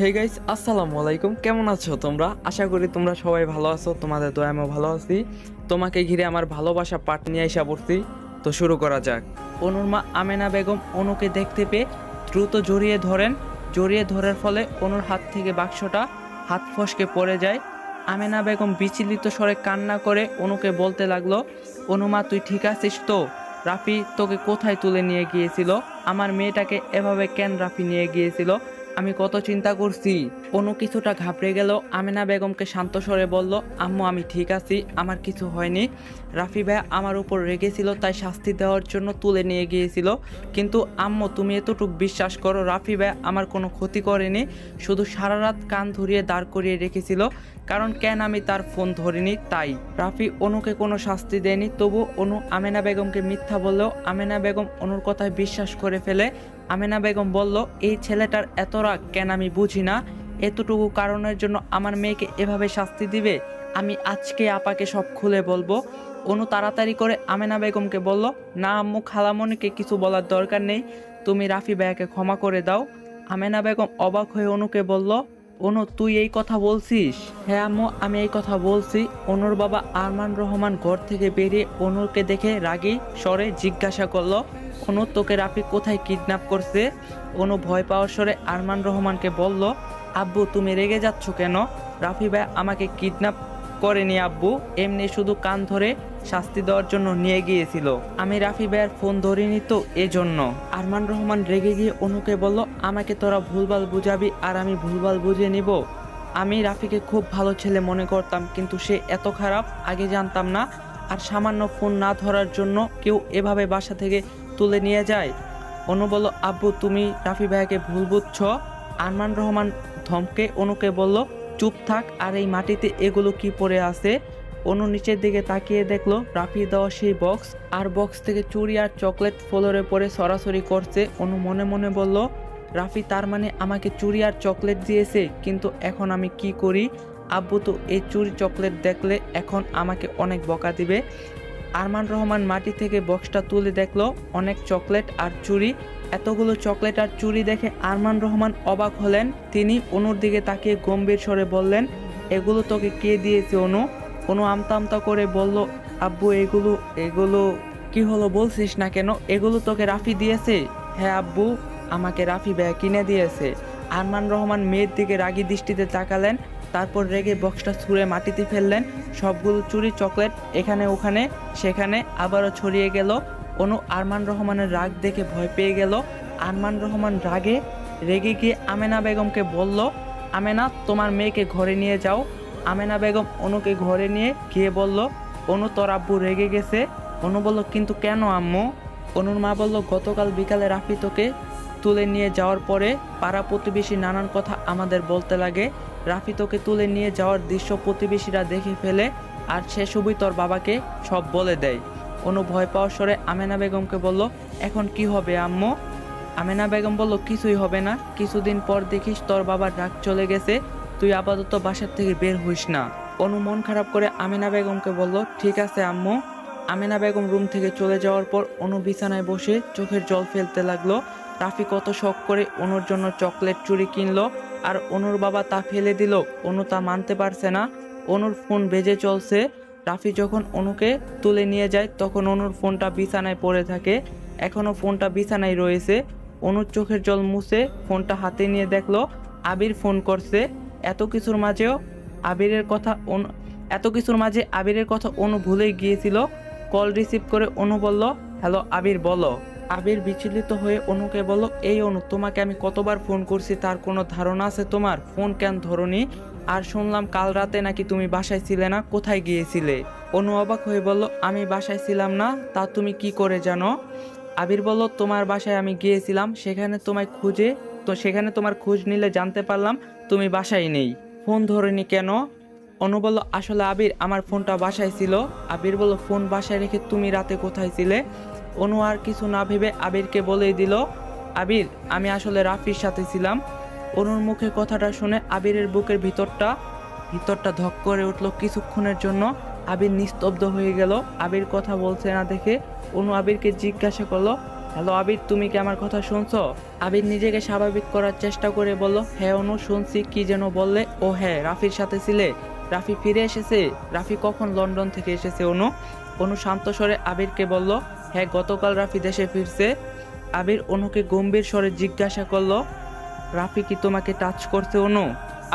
Hey guys আসসালামু আলাইকুম। কেমন আছো তোমরা? আশা করি তোমরা সবাই ভালো আছো, তোমাদের দয়া আমিও ভালো আছি। তোমাকে ঘিরে আমার ভালোবাসা পাঠ নিয়ে এসে পড়ছি। তো শুরু করা যাক। অনুর মা আমেনা বেগম অনুকে দেখতে পেয়ে দ্রুত জড়িয়ে ধরেন। জড়িয়ে ধরার ফলে অনুর হাত থেকে বাক্সটা হাত ফসকে পড়ে যায়। আমেনা বেগম বিচলিত স্বরে কান্না করে অনুকে বলতে লাগল, অনুমা, তুই ঠিক আছিস তো? রাফি তোকে কোথায় তুলে নিয়ে গিয়েছিল? আমার মেয়েটাকে এভাবে কেন রাফি নিয়ে গিয়েছিল? আমি কত চিন্তা করছি। অনু কিছুটা ঘাবড়ে গেল। আমিনা বেগমকে শান্ত স্বরে বলল, আম্মু, আমি ঠিক আছি, আমার কিছু হয়নি। রাফি ভাই আমার উপর রেগেছিল, তাই শাস্তি দেওয়ার জন্য তুলে নিয়ে গিয়েছিল। কিন্তু, আম্মু, তুমি এতটুকু বিশ্বাস করো, রাফি ভাই আমার কোনো ক্ষতি করেনি, শুধু সারা রাত কান ধরিয়ে দাঁড় করিয়ে রেখেছিল, কারণ কেন আমি তার ফোন ধরিনি, তাই। রাফি অনুকে কোনো শাস্তি দেয়নি, তবু অনু আমেনা বেগমকে মিথ্যা বললেও, আমেনা বেগম অনুর কথায় বিশ্বাস করে ফেলে আমেনা বেগম বলল, এই ছেলেটার এত রাগ কেন আমি বুঝি না? এতটুকু কারণের জন্য আমার মেয়েকে এভাবে শাস্তি দিবে? আমি আজকে আপাকে সব খুলে বলব। অনু তাড়াতাড়ি করে আমেনা বেগমকে বলল, না আম্মু খালামনিকে কিছু বলার দরকার নেই। তুমি রাফি ভাইয়াকে ক্ষমা করে দাও। আমেনা বেগম অবাক হয়ে অনুকে বলল অনু, তুই এই কথা বলছিস? হ্যাঁ আম্মু, আমি এই কথা বলছি। অনুর বাবা আরমান রহমান ঘর থেকে বেরিয়ে অনুরকে দেখে রাগি স্বরে জিজ্ঞাসা করল, অনু, তোকে রাফি কোথায় কিডন্যাপ করছে? অনু ভয় পাওয়ার স্বরে আরমান রহমানকে বলল, আব্বু, তুমি রেগে যাচ্ছ কেন? রাফি ভাই, আমাকে কিডন্যাপ করেনি আব্বু, এমনি শুধু কান ধরে শাস্তি দেওয়ার জন্য নিয়ে গিয়েছিল। আমি রাফি ভাইয়ের ফোন ধরিনি তো এজন্য। আরমান রহমান রেগে গিয়ে অনুকে বলল, আমাকে তোরা ভুলভাল বুঝাবি আর আমি ভুলভাল বুঝিয়ে নিব। আমি রাফিকে খুব ভালো ছেলে মনে করতাম, কিন্তু সে এত খারাপ, আগে জানতাম না। আর সামান্য ফোন না ধরার জন্য কেউ এভাবে বাসা থেকে তুলে নিয়ে যায়? অনু বলল, আব্বু, তুমি রাফি ভাইয়াকে ভুল বুঝছ? আরমান রহমান ধমকে অনুকে বলল চুপ থাক, আর এই মাটিতে এগুলো কি পড়ে আছে? অনু নিচের দিকে তাকিয়ে দেখল, রাফি দেওয়া সেই বক্স, আর বক্স থেকে চুরি আর চকলেট ফ্লোরে পরে সরাসরি করছে। অনু মনে মনে বলল, রাফি, তার মানে আমাকে চুরি আর চকলেট দিয়েছে, কিন্তু এখন আমি কি করি? আব্বু তো এই চুরি চকলেট দেখলে এখন আমাকে অনেক বকা দিবে। আরমান রহমান মাটি থেকে বক্সটা তুলে দেখল, অনেক চকলেট আর চুড়ি এতগুলো চকলেট আর চুড়ি দেখে আরমান রহমান অবাক হলেন। তিনি অনুর দিকে তাকিয়ে গম্ভীর স্বরে বললেন, এগুলো তোকে কে দিয়েছে, অনু? অনু আমতা আমতা করে বলল, আব্বু, এগুলো এগুলো, কি হলো বলছিস না কেন? এগুলো তোকে রাফি দিয়েছে? হ্যাঁ আব্বু, আমাকে রাফি ভাইয়া কিনে দিয়েছে। আরমান রহমান মেয়ের দিকে রাগী দৃষ্টিতে তাকালেন। তারপর রেগে বক্সটা ছুঁড়ে মাটিতে ফেললেন। সবগুলো চুরি, চকলেট, এখানে, ওখানে, সেখানে আবারও ছড়িয়ে গেল। অনু আরমান রহমানের রাগ দেখে ভয় পেয়ে গেল। আরমান রহমান রাগে, রেগে গিয়ে আমেনা বেগমকে বলল, আমেনা, তোমার মেয়েকে ঘরে নিয়ে যাও। আমেনা বেগম অনুকে ঘরে নিয়ে গিয়ে বলল, অনু, তোর আব্বু রেগে গেছে। অনু বলল, কিন্তু কেন আম্মু? অনুর মা বলল, গতকাল বিকালে রাফি তোকে তুলে নিয়ে যাওয়ার পরে পাড়া প্রতিবেশী নানান কথা আমাদের বলতে লাগে। রাফি তোকে তুলে নিয়ে যাওয়ার দৃশ্য প্রতিবেশীরা দেখে ফেলে, আর সে সবই তোর বাবাকে সব বলে দেয়। অনু ভয় পাওয়ার স্বরে আমেনা বেগমকে বলল, এখন কি হবে আম্মু? আমেনা বেগম বলল, কিছুই হবে না। কিছুদিন পর দেখিস তোর বাবার ডাক চলে গেছে। তুই আপাতত বাসার থেকে বের হইস না। অনু মন খারাপ করে আমেনা বেগমকে বলল, ঠিক আছে আম্মু। আমেনা বেগম রুম থেকে চলে যাওয়ার পর অনু বিছানায় বসে চোখের জল ফেলতে লাগল। রাফি কত শখ করে অনুর জন্য চকলেট চুরি কিনলো, আর অনুর বাবা তা ফেলে দিল, অনু তা মানতে পারছে না। অনুর ফোন বেজে চলছে। রাফি যখন অনুকে তুলে নিয়ে যায়, তখন অনুর ফোনটা বিছানায় পড়ে থাকে। এখনও ফোনটা বিছানায় রয়েছে। অনুর চোখের জল মুছে ফোনটা হাতে নিয়ে দেখল, আবির ফোন করছে। এত কিছুর মাঝেও আবিরের কথা অনু, এত কিছুর মাঝে আবিরের কথা অনু ভুলেই গিয়েছিল। কল রিসিভ করে অনু বলল, হ্যালো আবির, বলো। আবির বিচলিত হয়ে অনুকে বলল, এই অনু, তোমাকে আমি কতবার ফোন করছি তার কোনো ধারণা আছে তোমার? ফোন কেন ধরনি? আর শুনলাম কাল রাতে নাকি তুমি বাসায় ছিলে না, কোথায় গিয়েছিলে? অনু অবাক হয়ে বলল, আমি বাসায় ছিলাম না, তা তুমি কি করে জানো? আবির বলল, তোমার বাসায় আমি গিয়েছিলাম, সেখানে তোমায় খুঁজে, তো সেখানে তোমার খোঁজ নিলে জানতে পারলাম তুমি বাসায় নেই। ফোন ধরেনি কেন? অনু বলল, আসলে আবির, আমার ফোনটা বাসায় ছিল। আবির বলল, ফোন বাসায় রেখে তুমি রাতে কোথায় ছিলে? অনু আর কিছু না ভেবে আবিরকে বলেই দিল, আবির, আমি আসলে রাফির সাথে ছিলাম। অনুর মুখে কথাটা শুনে আবিরের বুকের ভিতরটা ভিতরটা ধক করে উঠল কিছুক্ষণের জন্য। আবির নিস্তব্ধ হয়ে গেল। আবির কথা বলছে না দেখে অনু আবিরকে জিজ্ঞাসা করল, হ্যালো আবির, তুমি কি আমার কথা শুনছো? আবির নিজেকে স্বাভাবিক করার চেষ্টা করে বলল হ্যাঁ অনু, শুনছি। কি যেন বললে, ও হ্যাঁ রাফির সাথে ছিলে। রাফি ফিরে এসেছে। রাফি কখন লন্ডন থেকে এসেছে অনু? অনু শান্ত স্বরে আবিরকে বলল হ্যাঁ গতকাল রাফি দেশে ফিরছে। আবির অনুকে গম্ভীর স্বরে জিজ্ঞাসা করল, রাফি কি তোমাকে টাচ করছে অনু?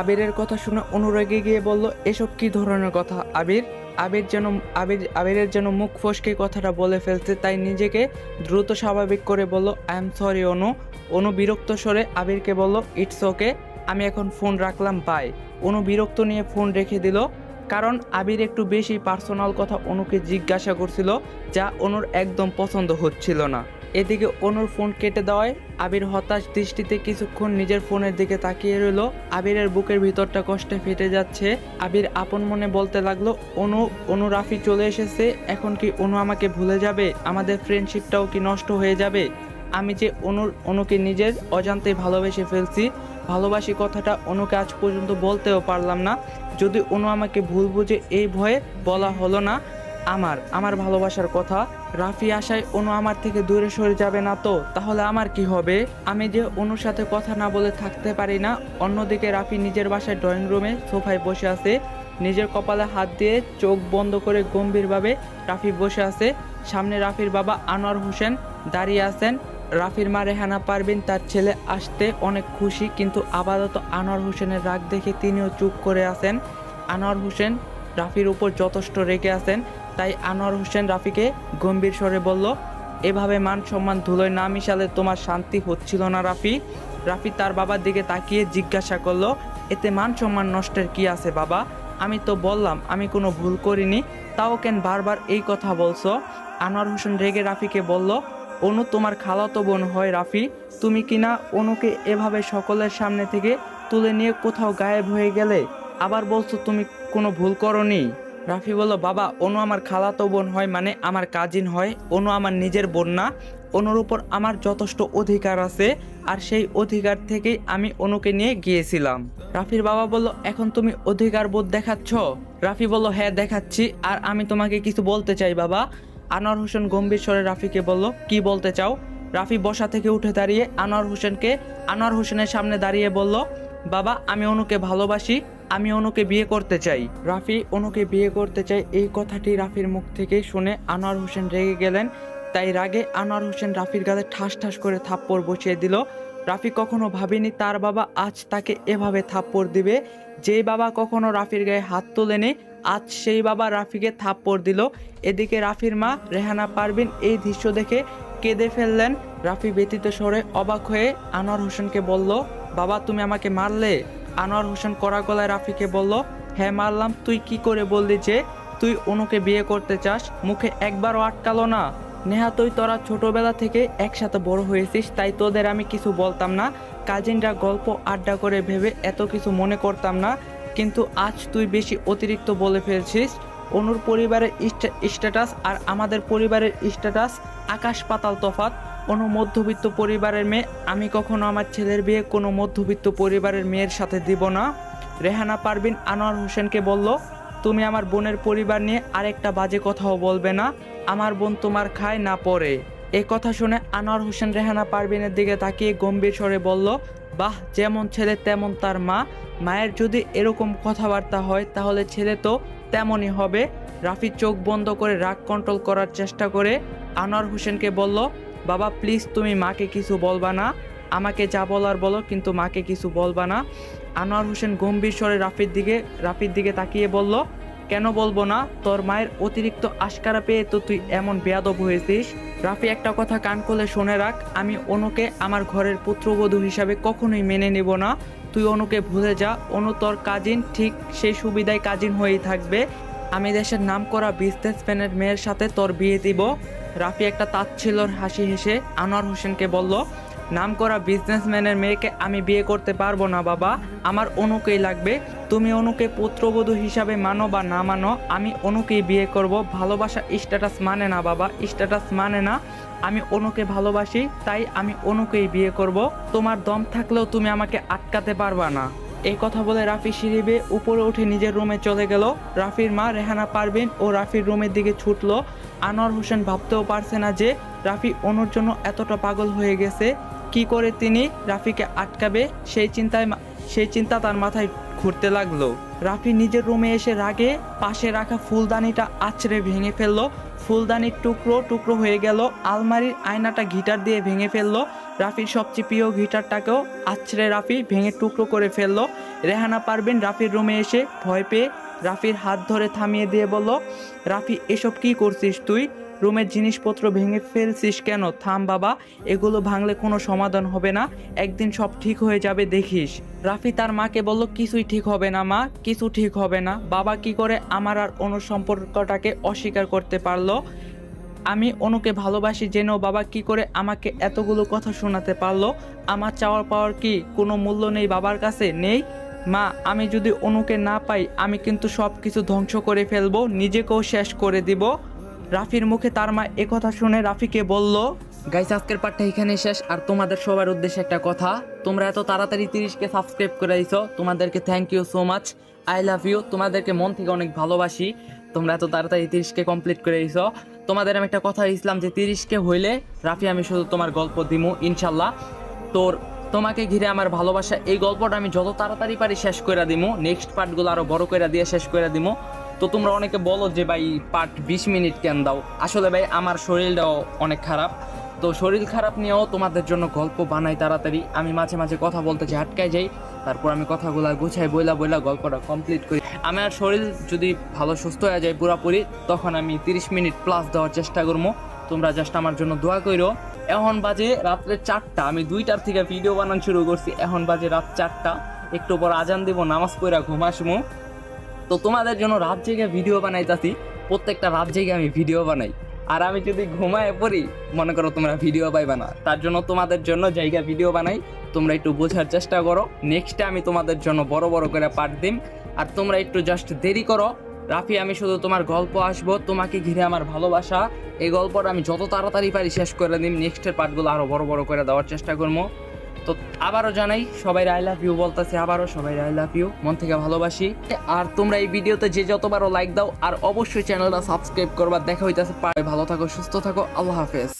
আবিরের কথা শুনে অনুরাগে গিয়ে বলল, এসব কি ধরনের কথা আবির? আবির যেন, আবির, আবিরের যেন মুখ ফসকে কথাটা বলে ফেলছে, তাই নিজেকে দ্রুত স্বাভাবিক করে বলল I am sorry Anu. Anu বিরক্ত স্বরে আবিরকে বলল ইটস ওকে আমি এখন ফোন রাখলাম বাই অনু বিরক্ত নিয়ে ফোন রেখে দিল কারণ আবির একটু বেশি পার্সোনাল কথা অনুকে জিজ্ঞাসা করছিল, যা অনুর একদম পছন্দ হচ্ছিল না। এদিকে অনুর ফোন কেটে দেওয়ায় আবির হতাশ দৃষ্টিতে কিছুক্ষণ নিজের ফোনের দিকে তাকিয়ে রইল। আবিরের বুকের ভিতরটা কষ্টে ফেটে যাচ্ছে। আবির আপন মনে বলতে লাগল, অনু অনু রাফি চলে এসেছে, এখন কি অনু আমাকে ভুলে যাবে? আমাদের ফ্রেন্ডশিপটাও কি নষ্ট হয়ে যাবে? আমি যে অনুর, অনুকে নিজের অজান্তে ভালোবেসে ফেলছি ভালোবাসি কথাটা অনুকে আজ পর্যন্ত বলতেও পারলাম না। যদি অনু আমাকে ভুল বুঝে এই ভয়ে বলা হলো না, আমার আমার ভালোবাসার কথা, রাফি আশায় অনু আমার থেকে দূরে সরে যাবে না তো, তাহলে আমার কি হবে? আমি যে অনুর সাথে কথা না বলে থাকতে পারি না, অন্যদিকে রাফি নিজের বাসায় ড্রয়িং রুমে সোফায় বসে আছে। নিজের কপালে হাত দিয়ে চোখ বন্ধ করে গম্ভীরভাবে রাফি বসে আছে। সামনে রাফির বাবা আনোয়ার হোসেন দাঁড়িয়ে আছেন। রাফির মা রেহানা পারবিন, তার ছেলে আসতে অনেক খুশি, কিন্তু আপাতত আনোয়ার হোসেনের রাগ দেখে তিনিও চুপ করে আছেন। আনোয়ার হোসেন রাফির উপর যথেষ্ট রেগে আছেন, তাই আনোয়ার হোসেন রাফিকে গম্ভীর স্বরে বলল, এভাবে মান সম্মান ধুলোয় না মিশালে তোমার শান্তি হচ্ছিল না রাফি। রাফি তার বাবার দিকে তাকিয়ে জিজ্ঞাসা করল, এতে মান সম্মান নষ্টের কি আছে বাবা? আমি তো বললাম, আমি কোনো ভুল করিনি, তাও কেন বারবার এই কথা বলছো? আনোয়ার হোসেন রেগে রাফিকে বলল অনু তোমার খালাতো বোন হয় রাফি, তুমি কিনা অনুকে এভাবে সকলের সামনে থেকে তুলে নিয়ে কোথাও গায়েব হয়ে গেলে? আবার বলছো তুমি কোনো ভুল করনি? রাফি বলল, বাবা, অনু আমার খালাতো বোন হয় মানে আমার কাজিন হয়, অনু আমার নিজের বোন না। অনুর উপর আমার যথেষ্ট অধিকার আছে আর সেই অধিকার থেকেই আমি অনুকে নিয়ে গিয়েছিলাম। রাফির বাবা বলল, এখন তুমি অধিকার বোধ দেখাচ্ছ? রাফি বলল হ্যাঁ দেখাচ্ছি। আর আমি তোমাকে কিছু বলতে চাই, বাবা। আনোয়ার হোসেন গম্ভীর স্বরে রাফিকে বলল, কি বলতে চাও? রাফি বসা থেকে উঠে দাঁড়িয়ে আনোয়ার হোসেনকে, আনোয়ার হোসেনের সামনে দাঁড়িয়ে বলল, বাবা, আমি অনুকে ভালোবাসি, আমি অনুকে বিয়ে করতে চাই। রাফি, অনুকে বিয়ে করতে চাই? এই কথাটি রাফির মুখ থেকে শুনে আনোয়ার হোসেন রেগে গেলেন। তাই রাগে আনোয়ার হোসেন রাফির গালে ঠাস ঠাস করে থাপ্পড় বসিয়ে দিল। রাফি কখনো ভাবেনি তার বাবা আজ তাকে এভাবে থাপ্পড় দিবে। যেই বাবা কখনো রাফির গায়ে হাত তোলেনি আজ সেই বাবা রাফিকে থাপ্পড় দিল। এদিকে রাফির মা রেহানা পারবিন এই দৃশ্য দেখে কেঁদে ফেললেন। রাফি ব্যতীত স্বরে অবাক হয়ে আনোয়ার হোসেনকে বলল, বাবা, তুমি আমাকে মারলে? আনোয়ার হোসেন কড়া গলায় রাফিকে বলল হ্যাঁ মারলাম। তুই কি করে বললি যে তুই অনুকে বিয়ে করতে চাস? মুখে একবারও আটকালো না। নেহা, তুই তোরা ছোটবেলা থেকে একসাথে বড় হয়েছিস, তাই তোদের আমি কিছু বলতাম না। কাজিনরা গল্প, আড্ডা করে ভেবে এত কিছু মনে করতাম না। কিন্তু আজ তুই বেশি অতিরিক্ত বলে ফেলছিস। অনুর পরিবারের স্ট্যাটাস আর আমাদের পরিবারের স্ট্যাটাস আকাশ পাতাল তফাত কোনো মধ্যবিত্ত পরিবারের মেয়ে, আমি কখনো আমার ছেলের বিয়ে কোনো মধ্যবিত্ত পরিবারের মেয়ের সাথে দিব না। রেহানা পারবিন আনোয়ার হোসেনকে বলল, তুমি আমার বোনের পরিবার নিয়ে আরেকটা বাজে কথাও বলবে না। আমার বোন তোমার খায় না পড়ে এই কথা শুনে আনোয়ার হোসেন রেহানা পারবিনের দিকে তাকিয়ে গম্ভীর স্বরে বলল বাহ, যেমন ছেলে তেমন তার মা। মায়ের যদি এরকম কথাবার্তা হয়, তাহলে ছেলে তো তেমনই হবে। রাফি চোখ বন্ধ করে রাগ কন্ট্রোল করার চেষ্টা করে। আনোয়ার হোসেনকে বলল, বাবা প্লিজ তুমি মাকে কিছু বলবা না। আমাকে যা বলার বলো, কিন্তু মাকে কিছু বলবা না। আনোয়ার হোসেন গম্ভীর স্বরে রাফির দিকে রাফির দিকে তাকিয়ে বলল কেন বলব না? তোর মায়ের অতিরিক্ত আশকারা পেয়ে তো তুই এমন বেয়াদব হয়েছিস। রাফি, একটা কথা কান খুলে শুনে রাখ, আমি অনুকে আমার ঘরের পুত্রবধূ হিসাবে কখনোই মেনে নেব না। তুই অনুকে ভুলে যা, অনু তোর কাজিন, ঠিক সেই সুবিধায় কাজিন হয়েই থাকবে। আমি দেশের নাম করা বিজনেসম্যানের মেয়ের সাথে তোর বিয়ে দিব। রাফি একটা তাচ্ছিলর হাসি হেসে আনোয়ার হোসেনকে বলল নাম করা বিজনেসম্যানের মেয়েকে আমি বিয়ে করতে পারব না, বাবা। আমার অনুকেই লাগবে। তুমি অনুকে পুত্রবধূ হিসাবে মানো বা না মানো, আমি অনুকেই বিয়ে করব। ভালোবাসা স্ট্যাটাস মানে না, বাবা। স্ট্যাটাস মানে না, আমি অনুকে ভালোবাসি, তাই আমি অনুকেই বিয়ে করব। তোমার দম থাকলেও তুমি আমাকে আটকাতে পারবা না। এই কথা বলে রাফি সিঁড়ি উপরে উঠে নিজের রুমে চলে গেল। রাফির মা রেহানা পারবেন ও রাফির রুমের দিকে ছুটলো। আনোয়ার হোসেন ভাবতেও পারছে না যে, রাফি অনুর জন্য এতটা পাগল হয়ে গেছে। কি করে তিনি রাফিকে আটকাবে সেই চিন্তায় সেই চিন্তা তার মাথায় ঘুরতে লাগল। রাফি নিজের রুমে এসে রাগে পাশে রাখা ফুলদানিটা আছড়ে ভেঙে ফেলল। ফুলদানির টুকরো টুকরো হয়ে গেল, আলমারির আয়নাটা গিটার দিয়ে ভেঙে ফেলল। রাফির সবচেয়ে প্রিয় গিটারটাকেও আছড়ে রাফি ভেঙে টুকরো করে ফেলল। রেহানা পারবেন রাফির রুমে এসে ভয় পেয়ে রাফির হাত ধরে থামিয়ে দিয়ে বলল, রাফি, এসব কি করছিস তুই? রুমের জিনিসপত্র ভেঙে ফেলছিস কেন? থাম বাবা, এগুলো ভাঙলে কোনো সমাধান হবে না। একদিন সব ঠিক হয়ে যাবে, দেখিস। রাফি তার মাকে বলল, কিছুই ঠিক হবে না মা, কিছু ঠিক হবে না। বাবা কি করে আমার আর অনু সম্পর্কটাকে অস্বীকার করতে পারল? আমি অনুকে ভালোবাসি জেনেও বাবা কি করে আমাকে এতগুলো কথা শোনাতে পারল? আমার চাওয়ার পাওয়ার কি কোনো মূল্য নেই বাবার কাছে? নেই? মা, আমি যদি অনুকে না পাই, আমি কিন্তু সব কিছু ধ্বংস করে ফেলব, নিজেকেও শেষ করে দিব। রাফির মুখে তার মা একথা শুনে রাফিকে বলল, গাইস, আজকের পাঠটা এখানে শেষ। আর তোমাদের সবার উদ্দেশ্যে একটা কথা। তোমরা এত তাড়াতাড়ি তিরিশকে সাবস্ক্রাইব করে দিছো। তোমাদেরকে thank you so much I love you তোমাদেরকে মন থেকে অনেক ভালোবাসি। তোমরা এত তাড়াতাড়ি তিরিশকে কমপ্লিট করে দিছো। তোমাদের আমি একটা কথা দিয়েছিলাম যে তিরিশকে হইলে রাফি, আমি শুধু তোমার গল্প দিমু, ইনশাল্লাহ। তোর তোমাকে ঘিরে আমার ভালোবাসা, এই গল্পটা আমি যত তাড়াতাড়ি পারি শেষ করে দিমু। নেক্সট পার্টগুলো আরও বড় করে দিয়ে শেষ করে দিমু। তো তোমরা অনেকে বলো যে, ভাই পার্ট বিশ মিনিট কেন দাও? আসলে ভাই, আমার শরীরটাও অনেক খারাপ। তো শরীর খারাপ নিয়েও তোমাদের জন্য গল্প বানাই তাড়াতাড়ি। আমি মাঝে মাঝে কথা বলতে যে আটকায় যাই, তারপর আমি কথাগুলো গুছাই, বইলা বইলা গল্পটা কমপ্লিট করি। আমার শরীর যদি ভালো, সুস্থ হয়ে যায় পুরাপুরি, তখন আমি তিরিশ মিনিট প্লাস দেওয়ার চেষ্টা করব তোমরা জাস্ট আমার জন্য দোয়া করো এখন বাজে রাত্রে চারটা। আমি দুইটার থেকে ভিডিও বানানো শুরু করছি। এখন বাজে রাত চারটা। একটু পর আজান দিব, নামাজ পড়া ঘুমাসমু তো তোমাদের জন্য রাত জেগে ভিডিও বানাইতাছি। প্রত্যেকটা রাত জেগে আমি ভিডিও বানাই। আর আমি যদি ঘুমায় পড়ি, মনে করো তোমরা ভিডিও পাইবা না। তার জন্য তোমাদের জন্য জায়গা ভিডিও বানাই। তোমরা একটু বোঝার চেষ্টা করো। নেক্সটে আমি তোমাদের জন্য বড় বড় করে পাঠ দিম। আর তোমরা একটু জাস্ট দেরি করো। রাফি, আমি শুধু তোমার গল্প আসব, তোমাকে ঘিরে আমার ভালোবাসা। এই গল্পটা আমি যত তাড়াতাড়ি পারি শেষ করে দিই নেক্সটের পার্টগুলো আরও বড় বড় করে দেওয়ার চেষ্টা করব। তো আবারও জানাই, সবাই আই লাভ ইউ বলতেছে আবারও, সবাই আই লাভ ইউ মন থেকে ভালোবাসি। আর তোমরা এই ভিডিওতে যে যতবারও লাইক দাও, আর অবশ্যই চ্যানেলটা সাবস্ক্রাইব করবার দেখা হইতেছে ভালো থাকো, সুস্থ থাকো, আল্লাহ হাফেজ।